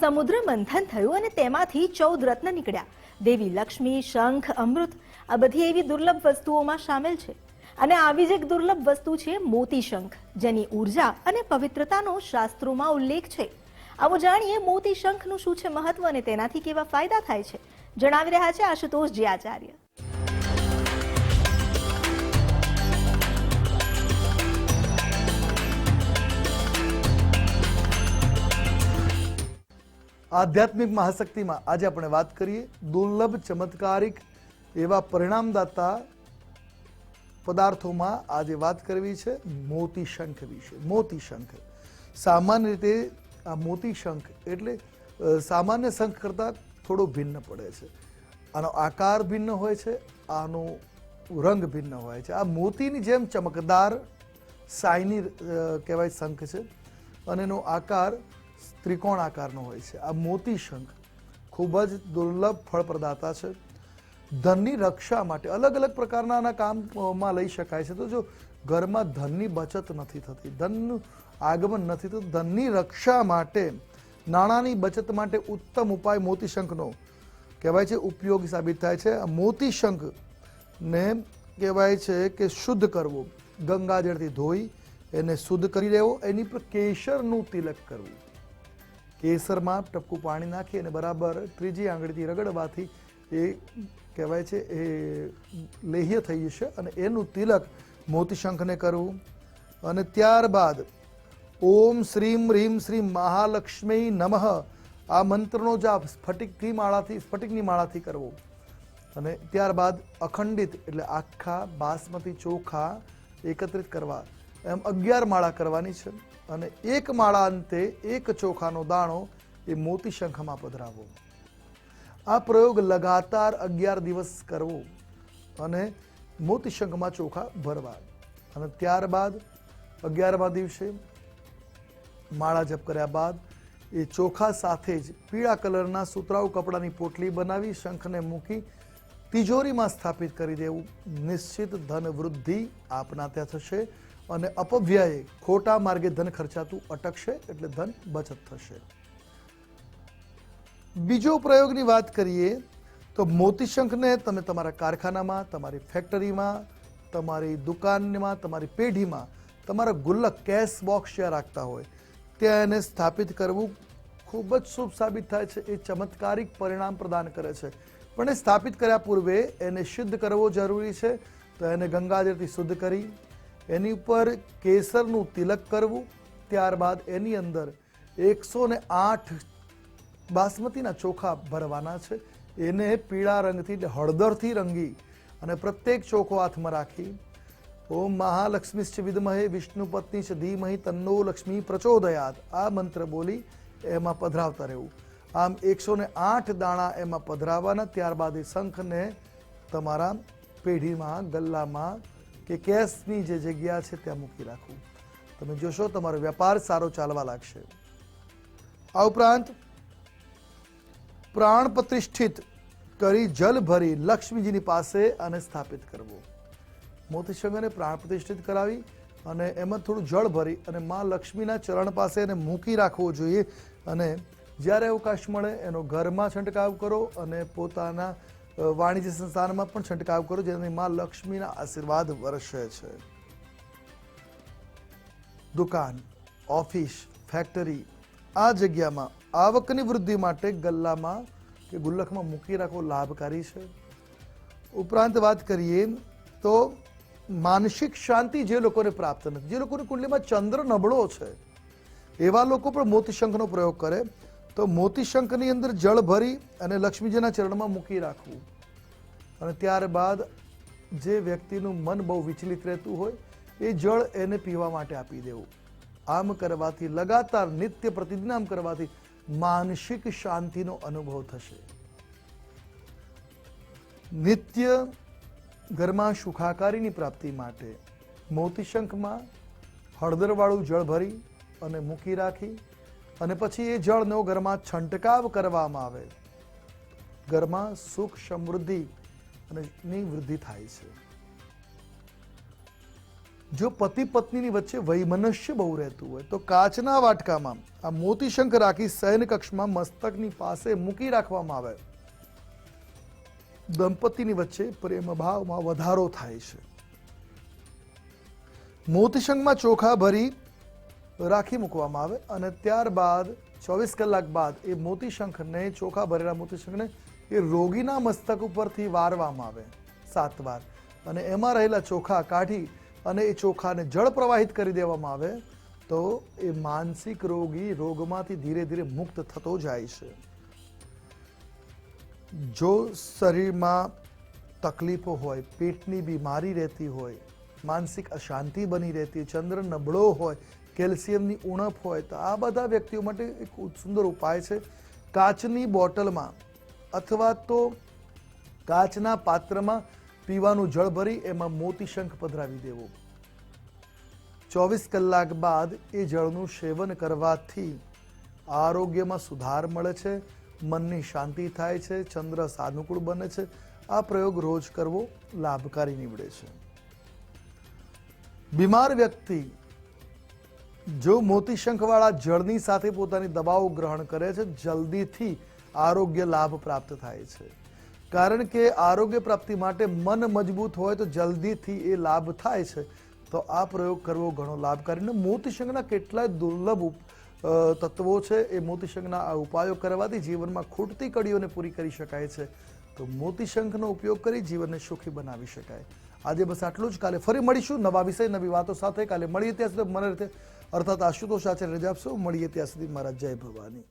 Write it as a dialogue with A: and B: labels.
A: સમુદ્ર મંથન થયું અને તેમાંથી ચૌદ રત્ન નીકળ્યા. દેવી લક્ષ્મી, શંખ, અમૃત, આ બધી એવી દુર્લભ વસ્તુઓમાં સામેલ છે. અને આવી જ એક દુર્લભ વસ્તુ છે મોતી શંખ, જેની ઊર્જા અને પવિત્રતાનો શાસ્ત્રોમાં ઉલ્લેખ છે. આવો જાણીએ મોતી શંખનું શું છે મહત્વ અને તેનાથી કેવા ફાયદા થાય છે. જણાવી રહ્યા છે આશુતોષ જી આચાર્ય
B: આધ્યાત્મિક મહાશક્તિમાં આજે આપણે વાત કરીએ દુર્લભ ચમત્કારિક એવા પરિણામદાતા પદાર્થોમાં આજે વાત કરવી છે મોતી શંખ વિશે. મોતી શંખ સામાન્ય રીતે આ મોતી શંખ એટલે સામાન્ય શંખ કરતાં થોડો ભિન્ન પડે છે. આનો આકાર ભિન્ન હોય છે, આનો રંગ ભિન્ન હોય છે. આ મોતીની જેમ ચમકદાર સાયની કહેવાય શંખ છે અને એનો આકાર ત્રિકોણ આકારનો હોય છે. આ મોતી શંખ ખૂબ જ દુર્લભ ફળ પ્રદાતા છે. ધનની રક્ષા માટે અલગ અલગ પ્રકારના આના કામમાં લઈ શકાય છે. તો જો ઘરમાં ધનની બચત નથી થતી ધનનું આગમન નથી થતું ધનની રક્ષા માટે, નાણાંની બચત માટે ઉત્તમ ઉપાય મોતી શંખનો કહેવાય છે, ઉપયોગી સાબિત થાય છે. મોતી શંખ ને કહેવાય છે કે શુદ્ધ કરવો. ગંગાજળથી ધોઈ એને શુદ્ધ કરી દેવો, એની પર કેસરનું તિલક કરવું. કેસરમાં ટપકું પાણી નાખી અને બરાબર ત્રીજી આંગળીથી રગડવાથી એ કહેવાય છે, એ લેહ્ય થઈ જશે અને એનું તિલક મોતીશંખને કરવું. અને ત્યારબાદ ઓમ શ્રીમ રીમ શ્રી મહાલક્ષ્મી નમઃ. આ મંત્રનો જાપ સ્ફટિકથી માળાથી, સ્ફટિકની માળાથી કરવો. અને ત્યારબાદ અખંડિત, એટલે આખા બાસમતી ચોખા એકત્રિત કરવા. એમ અગિયાર માળા કરવાની છે અને એક માળા અંતે એક ચોખાનો દાણો એ મોતી શંખમાં પધરાવો. આ પ્રયોગ લગાતાર અગિયાર દિવસ કરવો અને મોતી શંખમાં ચોખા ભરવા. અને ત્યારબાદ અગિયારમા દિવસે માળા જપ કર્યા બાદ એ ચોખા સાથે જ પીળા કલરના સુતરાઉ કપડાની પોટલી બનાવી શંખને મૂકી તિજોરીમાં સ્થાપિત કરી દેવું. નિશ્ચિત ધન વૃદ્ધિ આપના ત્યાં થશે. અને અપવ્યયે ખોટા માર્ગે ધન ખર્ચાતું અટકશે એટલે ધન બચત થશે. બીજો પ્રયોગની વાત કરીએ તો મોતીશંખને તમે તમારા કારખાનામાં, તમારી ફેક્ટરીમાં, તમારી દુકાનમાં, તમારી પેઢીમાં તમારા ગુલ્લક કેશ બોક્સ જ્યાં રાખતા હોય, ત્યાં એને સ્થાપિત કરવું ખૂબ જ શુભ સાબિત થાય છે, એ ચમત્કારિક પરિણામ પ્રદાન કરે છે. પણ એ સ્થાપિત કર્યા પૂર્વે એને શુદ્ધ કરવો જરૂરી છે, તો એને ગંગાજળથી શુદ્ધ કરી એની ઉપર કેસરનું તિલક કરવું, ત્યારબાદ એની અંદર એકસો ને આઠ બાસમતીના ચોખા ભરવાના છે. એને પીળા રંગથી હળદરથી રંગી અને પ્રત્યેક ચોખો હાથમાં રાખી. ઓમ મહાલક્ષ્મીશ્ચ વિદમહે વિષ્ણુ પત્ની છે ધીમહિ તન્નો લક્ષ્મી પ્રચોદયાત. આ મંત્ર બોલી એમાં પધરાવતા રહેવું. આમ એકસો ને આઠ દાણા એમાં પધરાવવાના ત્યારબાદ એ શંખને તમારા પેઢીમાં, ગલ્લામાં કે કેશની જે જગ્યા છે ત્યાં મૂકી રાખવું. તમે જોશો, તમારો વેપાર સારો ચાલવા લાગશે. આ ઉપરાંત પ્રાણ પ્રતિષ્ઠિત કરી જલ ભરી લક્ષ્મીજીની પાસે અને સ્થાપિત કરવો. મોતીશંકરને પ્રાણ પ્રતિષ્ઠિત કરાવી અને એમાં થોડું જળ ભરી અને મા લક્ષ્મીના ચરણ પાસે એને મૂકી રાખવો જોઈએ અને જ્યારે અવકાશ મળે, એનો ઘરમાં છંટકાવ કરો અને પોતાના વાણિજ્ય સંસ્થાનમાં પણ છંટકાવ કરો જેનાથી માં લક્ષ્મીના આશીર્વાદ વર્ષે છે. દુકાન, ઓફિસ, ફેક્ટરી, આ જગ્યામાં આવકની વૃદ્ધિ માટે ગલ્લામાં કે ગુલ્લકમાં મૂકી રાખવો લાભકારી છે. ઉપરાંત વાત કરીએ તો માનસિક શાંતિ જે લોકોને પ્રાપ્ત નથી, જે લોકોની કુંડલીમાં ચંદ્ર નબળો છે, એવા લોકો પણ મોતીશંખનો પ્રયોગ કરે. તો મોતીશંખની અંદર જળ ભરી અને લક્ષ્મીજીના ચરણમાં મૂકી રાખવું. અને ત્યારબાદ જે વ્યક્તિનું મન બહુ વિચલિત રહેતું હોય, એ જળ એને પીવા માટે આપી દેવું. આમ કરવાથી, લગાતાર નિત્ય પ્રતિદિન આમ કરવાથી માનસિક શાંતિનો અનુભવ થશે. નિત્ય ઘરમાં સુખાકારીની પ્રાપ્તિ માટે મોતીશંખમાં હળદરવાળું જળ ભરી અને મૂકી રાખી અને પછી એ જળનો ઘરમાં છંટકાવ કરવામાં આવે. ઘરમાં સુખ સમૃદ્ધિ અને ની વૃદ્ધિ થાય છે. જો પતિ પત્નીની વચ્ચે વૈમનસ્ય બહુ રહેતું હોય, તો કાચના વાટકામાં આ મોતીશંખ રાખી શયન કક્ષમાં મસ્તકની પાસે મૂકી રાખવામાં આવે. દંપતીની વચ્ચે પ્રેમભાવમાં વધારો થાય છે. મોતીશંખમાં ચોખા ભરી રાખી મૂકવામાં આવે અને ત્યારબાદ ચોવીસ કલાક બાદ એ મોતીશંખને, ચોખા ભરેલા મોતીશંખને એ રોગીના મસ્તક ઉપરથી વારવામાં આવે. સાત વાર. અને એમાં રહેલા ચોખા કાઢી અને એ ચોખાને જળ પ્રવાહિત કરી દેવામાં આવે, તો એ માનસિક રોગી રોગમાંથી ધીરે ધીરે મુક્ત થતો જાય છે. જો શરીરમાં તકલીફો હોય, પેટની બીમારી રહેતી હોય, માનસિક અશાંતિ બની રહેતી, ચંદ્ર નબળો હોય, કેલ્શિયમની ઉણપ હોય, તો આ બધા વ્યક્તિઓ માટે એક સુંદર ઉપાય છે. કાચની બોટલમાં અથવા તો કાચના પાત્રમાં પીવાનું જળ ભરી એમાં મોતી શંખ પધરાવી દેવો. ચોવીસ કલાક બાદ એ જળનું સેવન કરવાથી આરોગ્યમાં સુધાર મળે છે, મનની શાંતિ થાય છે, ચંદ્ર સાનુકૂળ બને છે. આ પ્રયોગ રોજ કરવો લાભકારી નીવડે છે. બીમાર વ્યક્તિ જો મોતીશંખવાળા જળની સાથે પોતાની દવાઓ ગ્રહણ કરે છે, જલ્દીથી આરોગ્ય લાભ પ્રાપ્ત થાય છે. કારણ કે આરોગ્ય પ્રાપ્તિ માટે મન મજબૂત હોય તો જલ્દીથી એ લાભ થાય છે. તો આ પ્રયોગ કરવો ઘણો લાભકારી અને મોતીશંખના કેટલાય દુર્લભ તત્વો છે એ મોતીશંખના આ ઉપાયો કરવાથી જીવનમાં ખૂટતી કડીઓને પૂરી કરી શકાય છે. તો મોતીશંખનો ઉપયોગ કરી જીવનને સુખી બનાવી શકાય. આજે બસ આટલું જ. કાલે ફરી મળીશું નવા વિષય, નવી વાતો સાથે. કાલે મળીએ ત્યાં સુધી. મને રીતે અર્થાત આશુતોષ આચાર્ય રજા આપશો. મળીએ ત્યાં સુધી. મારા જય ભવાની.